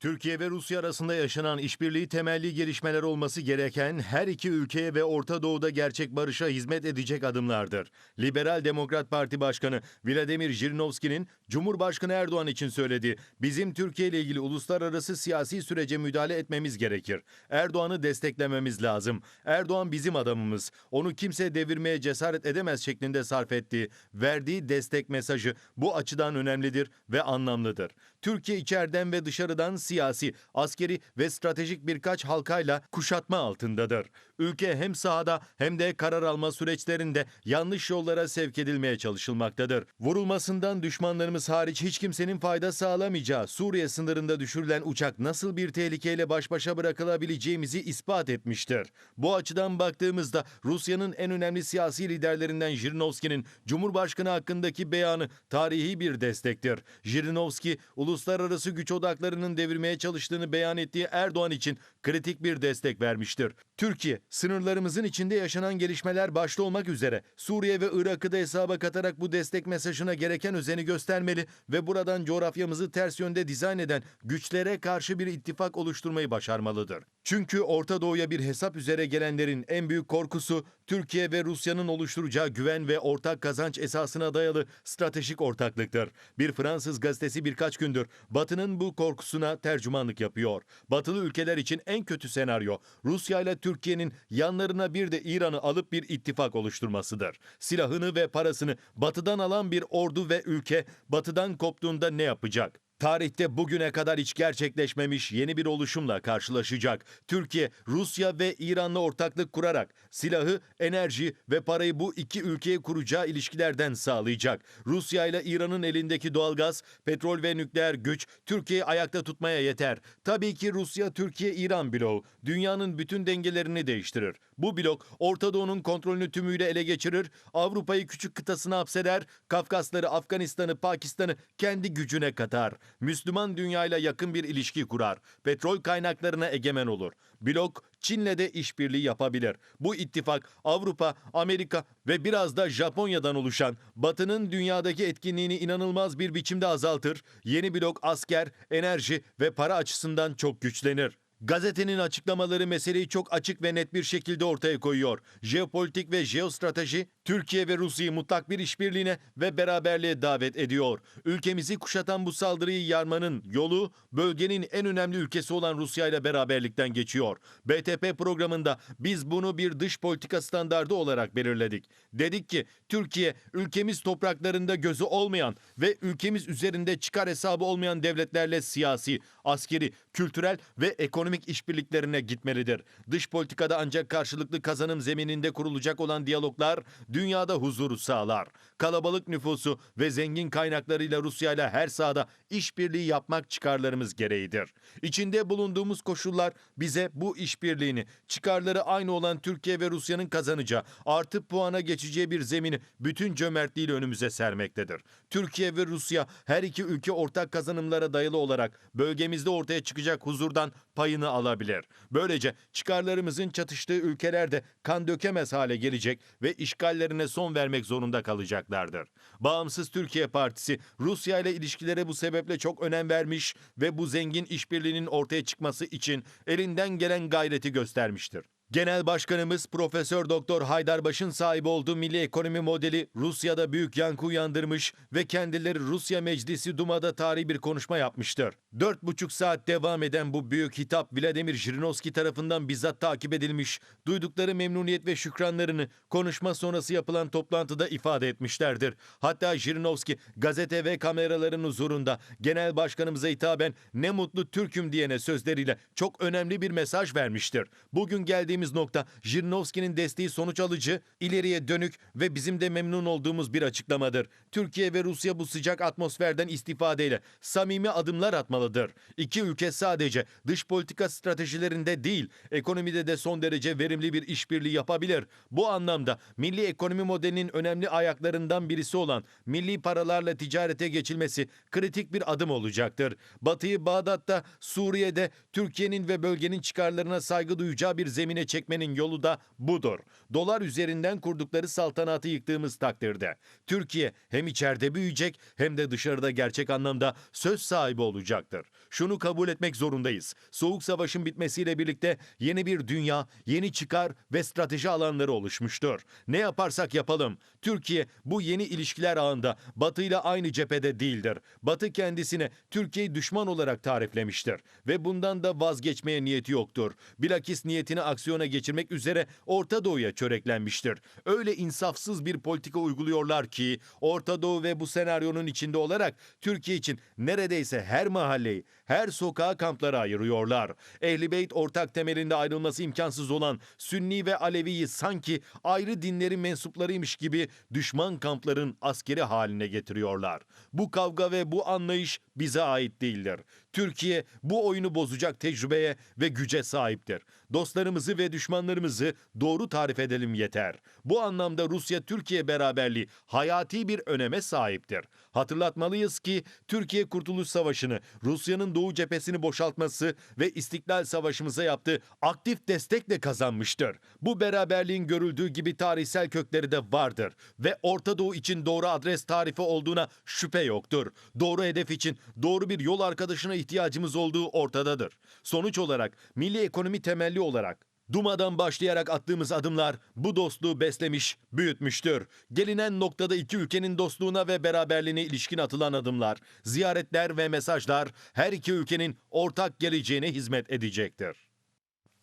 Türkiye ve Rusya arasında yaşanan işbirliği temelli gelişmeler olması gereken her iki ülkeye ve Orta Doğu'da gerçek barışa hizmet edecek adımlardır. Liberal Demokrat Parti Başkanı Vladimir Jirinovski'nin Cumhurbaşkanı Erdoğan için söylediği bizim Türkiye ile ilgili uluslararası siyasi sürece müdahale etmemiz gerekir. Erdoğan'ı desteklememiz lazım. Erdoğan bizim adamımız. Onu kimse devirmeye cesaret edemez şeklinde sarf ettiği, verdiği destek mesajı bu açıdan önemlidir ve anlamlıdır. Türkiye içeriden ve dışarıdan siyasi, askeri ve stratejik birkaç halkayla kuşatma altındadır. Ülke hem sahada hem de karar alma süreçlerinde yanlış yollara sevk edilmeye çalışılmaktadır. Vurulmasından düşmanlarımız hariç hiç kimsenin fayda sağlamayacağı Suriye sınırında düşürülen uçak nasıl bir tehlikeyle baş başa bırakılabileceğimizi ispat etmiştir. Bu açıdan baktığımızda Rusya'nın en önemli siyasi liderlerinden Jirinovski'nin Cumhurbaşkanı hakkındaki beyanı tarihi bir destektir. Jirinovski, uluslararası güç odaklarının devirmeye çalıştığını beyan ettiği Erdoğan için kritik bir destek vermiştir. Türkiye, sınırlarımızın içinde yaşanan gelişmeler başta olmak üzere Suriye ve Irak'ı da hesaba katarak bu destek mesajına gereken özeni göstermeli ve buradan coğrafyamızı ters yönde dizayn eden güçlere karşı bir ittifak oluşturmayı başarmalıdır. Çünkü Orta Doğu'ya bir hesap üzere gelenlerin en büyük korkusu Türkiye ve Rusya'nın oluşturacağı güven ve ortak kazanç esasına dayalı stratejik ortaklıktır. Bir Fransız gazetesi birkaç gündür Batı'nın bu korkusuna tercümanlık yapıyor. Batılı ülkeler için en kötü senaryo Rusya ile Türkiye'nin yanlarına bir de İran'ı alıp bir ittifak oluşturmasıdır. Silahını ve parasını Batı'dan alan bir ordu ve ülke Batı'dan koptuğunda ne yapacak? Tarihte bugüne kadar hiç gerçekleşmemiş yeni bir oluşumla karşılaşacak. Türkiye, Rusya ve İran'la ortaklık kurarak silahı, enerji ve parayı bu iki ülkeye kuracağı ilişkilerden sağlayacak. Rusya ile İran'ın elindeki doğalgaz, petrol ve nükleer güç Türkiye'yi ayakta tutmaya yeter. Tabii ki Rusya-Türkiye-İran bloğu dünyanın bütün dengelerini değiştirir. Bu blok Orta Doğu'nun kontrolünü tümüyle ele geçirir, Avrupa'yı küçük kıtasına hapseder, Kafkasları, Afganistan'ı, Pakistan'ı kendi gücüne katar. Müslüman dünyayla yakın bir ilişki kurar. Petrol kaynaklarına egemen olur. Blok Çin'le de işbirliği yapabilir. Bu ittifak Avrupa, Amerika ve biraz da Japonya'dan oluşan Batı'nın dünyadaki etkinliğini inanılmaz bir biçimde azaltır. Yeni blok asker, enerji ve para açısından çok güçlenir. Gazetenin açıklamaları meseleyi çok açık ve net bir şekilde ortaya koyuyor. Jeopolitik ve jeostrateji Türkiye ve Rusya'yı mutlak bir işbirliğine ve beraberliğe davet ediyor. Ülkemizi kuşatan bu saldırıyı yarmanın yolu bölgenin en önemli ülkesi olan Rusya ile beraberlikten geçiyor. BTP programında biz bunu bir dış politika standardı olarak belirledik. Dedik ki Türkiye ülkemiz topraklarında gözü olmayan ve ülkemiz üzerinde çıkar hesabı olmayan devletlerle siyasi, askeri, kültürel ve ekonomik işbirliklerine gitmelidir. Dış politikada ancak karşılıklı kazanım zemininde kurulacak olan diyaloglar dünyada huzuru sağlar. Kalabalık nüfusu ve zengin kaynaklarıyla Rusya ile her sahada işbirliği yapmak çıkarlarımız gereğidir. İçinde bulunduğumuz koşullar bize bu işbirliğini çıkarları aynı olan Türkiye ve Rusya'nın kazanacağı artı puana geçeceği bir zemini bütün cömertliğiyle önümüze sermektedir. Türkiye ve Rusya her iki ülke ortak kazanımlara dayalı olarak bölgemizde ortaya çıkacak huzurdan payını alabilir. Böylece çıkarlarımızın çatıştığı ülkelerde kan dökemez hale gelecek ve işgallerine son vermek zorunda kalacaklardır. Bağımsız Türkiye Partisi Rusya ile ilişkilere bu sebeple çok önem vermiş ve bu zengin işbirliğinin ortaya çıkması için elinden gelen gayreti göstermiştir. Genel Başkanımız Profesör Doktor Haydarbaş'ın sahibi olduğu milli ekonomi modeli Rusya'da büyük yankı uyandırmış ve kendileri Rusya Meclisi Duma'da tarihi bir konuşma yapmıştır. Dört buçuk saat devam eden bu büyük hitap Vladimir Jirinovski tarafından bizzat takip edilmiş, duydukları memnuniyet ve şükranlarını konuşma sonrası yapılan toplantıda ifade etmişlerdir. Hatta Jirinovski gazete ve kameraların huzurunda Genel Başkanımıza hitaben ne mutlu Türk'üm diyene sözleriyle çok önemli bir mesaj vermiştir. Bugün geldiğimiz nokta Jirinovski'nin desteği sonuç alıcı, ileriye dönük ve bizim de memnun olduğumuz bir açıklamadır. Türkiye ve Rusya bu sıcak atmosferden istifadeyle samimi adımlar atmalıdır. İki ülke sadece dış politika stratejilerinde değil, ekonomide de son derece verimli bir işbirliği yapabilir. Bu anlamda milli ekonomi modelinin önemli ayaklarından birisi olan milli paralarla ticarete geçilmesi kritik bir adım olacaktır. Batı'yı Bağdat'ta, Suriye'de Türkiye'nin ve bölgenin çıkarlarına saygı duyacağı bir zemine çekmenin yolu da budur. Dolar üzerinden kurdukları saltanatı yıktığımız takdirde Türkiye hem içeride büyüyecek hem de dışarıda gerçek anlamda söz sahibi olacaktır. Şunu kabul etmek zorundayız. Soğuk Savaş'ın bitmesiyle birlikte yeni bir dünya, yeni çıkar ve strateji alanları oluşmuştur. Ne yaparsak yapalım Türkiye bu yeni ilişkiler ağında Batı ile aynı cephede değildir. Batı kendisine Türkiye'yi düşman olarak tariflemiştir ve bundan da vazgeçmeye niyeti yoktur. Bilakis niyetini aksiyona geçirmek üzere Orta Doğu'ya çöreklenmiştir. Öyle insafsız bir politika uyguluyorlar ki Orta Doğu ve bu senaryonun içinde olarak Türkiye için neredeyse her mahalleyi, her sokağa kamplara ayırıyorlar. Ehli Beyt ortak temelinde ayrılması imkansız olan Sünni ve Alevi'yi sanki ayrı dinlerin mensuplarıymış gibi düşman kampların askeri haline getiriyorlar. Bu kavga ve bu anlayış bize ait değildir. Türkiye bu oyunu bozacak tecrübeye ve güce sahiptir. Dostlarımızı ve düşmanlarımızı doğru tarif edelim yeter. Bu anlamda Rusya-Türkiye beraberliği hayati bir öneme sahiptir. Hatırlatmalıyız ki Türkiye Kurtuluş Savaşı'nı, Rusya'nın Doğu cephesini boşaltması ve İstiklal Savaşımıza yaptığı aktif destekle kazanmıştır. Bu beraberliğin görüldüğü gibi tarihsel kökleri de vardır ve Orta Doğu için doğru adres tarifi olduğuna şüphe yoktur. Doğru hedef için doğru bir yol arkadaşına ihtiyacımız olduğu ortadadır. Sonuç olarak milli ekonomi temelli olarak Duma'dan başlayarak attığımız adımlar bu dostluğu beslemiş, büyütmüştür. Gelinen noktada iki ülkenin dostluğuna ve beraberliğine ilişkin atılan adımlar, ziyaretler ve mesajlar her iki ülkenin ortak geleceğine hizmet edecektir.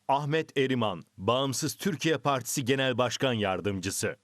Ahmet Eriman, Bağımsız Türkiye Partisi Genel Başkan Yardımcısı